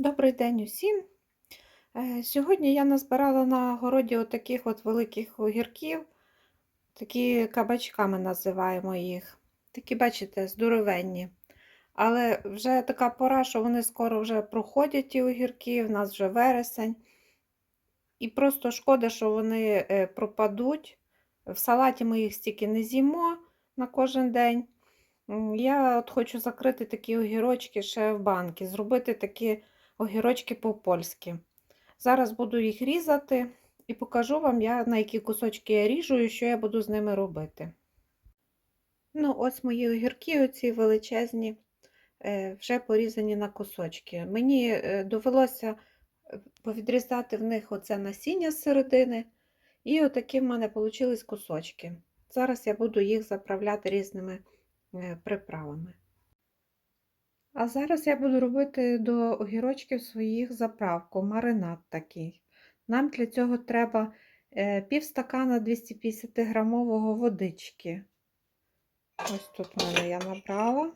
Добрий день усім. Е, Сьогодні я назбирала на городі отаких от великих огірків, такі кабачками називаємо їх. Такі, бачите, здоровенні. Але вже така пора, що вони скоро вже проходять ті огірки, в нас вже вересень. І просто шкода, що вони е, пропадуть. В салаті ми їх стільки не з'їмо на кожен день. Я от хочу закрити такі огірочки ще в банки, зробити такі огірочки по-польськи. Зараз буду їх різати і покажу вам, я, на які кусочки я ріжу і що я буду з ними робити. Ну, ось мої огірки, оці величезні, е, вже порізані на кусочки. Мені е, довелося е, повідрізати в них оце насіння з середини, і отакі в мене вийшли кусочки. Зараз я буду їх заправляти різними приправами. А зараз я буду робити до огірочків своїх заправку, маринад такий. Нам для цього треба е, пів стакана 250 грамового водички. Ось тут мене я набрала.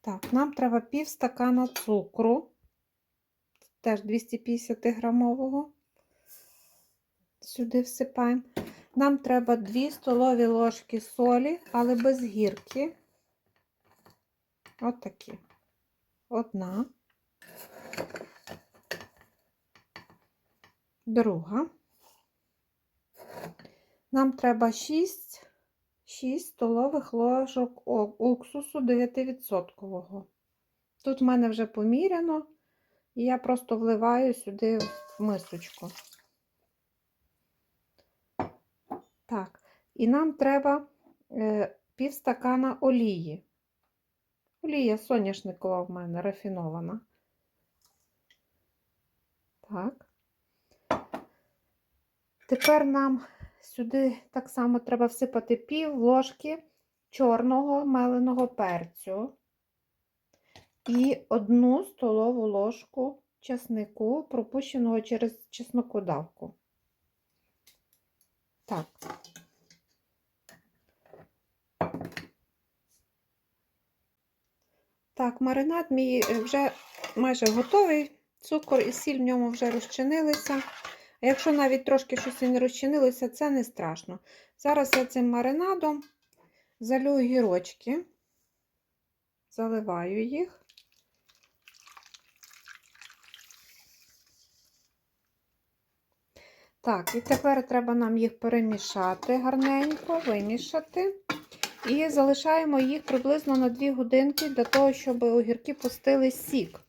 Так, нам треба пів стакана цукру, теж 250 грамового. Сюди всипаємо. Нам треба 2 столові ложки солі, але без гірки. От такі. Одна. Друга. Нам треба 6, 6 столових ложок уксусу 9%. Тут в мене вже поміряно, і я просто вливаю сюди в мисочку. Так, і нам треба е, пів стакана олії. Олія соняшникова в мене рафінована. Так. Тепер нам сюди так само треба всипати пів ложки чорного меленого перцю і одну столову ложку чеснику, пропущеного через чеснокодавку. Так. Так, маринад мій е, вже майже готовий. Цукор і сіль в ньому вже розчинилися. А якщо навіть трошки щось не розчинилося, це не страшно. Зараз я цим маринадом залю гірочки, заливаю їх. Так, і тепер треба нам їх перемішати гарненько, вимішати. І залишаємо їх приблизно на 2 годинки для того, щоб огірки пустили сік.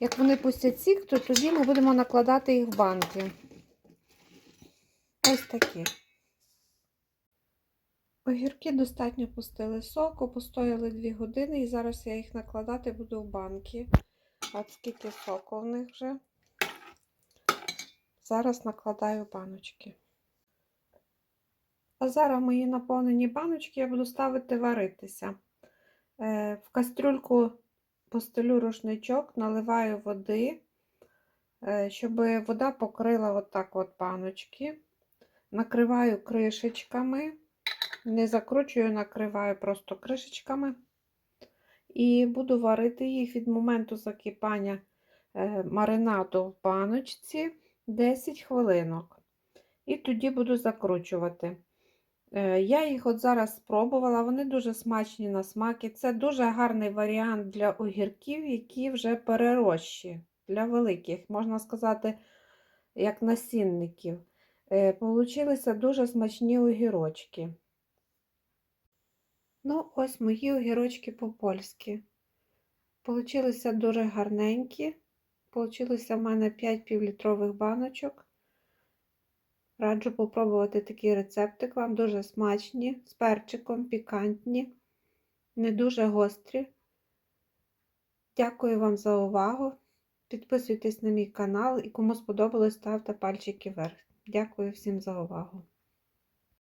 Як вони пустять сік, то тоді ми будемо накладати їх в банки. Ось такі. Огірки достатньо пустили соку, постояли 2 години, і зараз я їх накладати буду в банки. От скільки соку в них вже. Зараз накладаю баночки. А зараз мої наповнені баночки я буду ставити варитися. Е, в кастрюльку постелю рушничок, наливаю води, е, щоб вода покрила отак от баночки. Накриваю кришечками, не закручую, накриваю просто кришечками. І буду варити їх від моменту закипання е, маринаду в баночці 10 хвилинок. І тоді буду закручувати. Е, я їх от зараз спробувала, вони дуже смачні на смак. Це дуже гарний варіант для огірків, які вже перерощі, для великих, можна сказати, як насінників. Е, получилися дуже смачні огірочки. Ну, ось мої огірочки по-польськи. Получилися дуже гарненькі. Получилося в мене 5 півлітрових баночок. Раджу попробувати такий рецептик. Вам дуже смачні, з перчиком, пікантні, не дуже гострі. Дякую вам за увагу. Підписуйтесь на мій канал і кому сподобалось, ставте пальчики вверх. Дякую всім за увагу.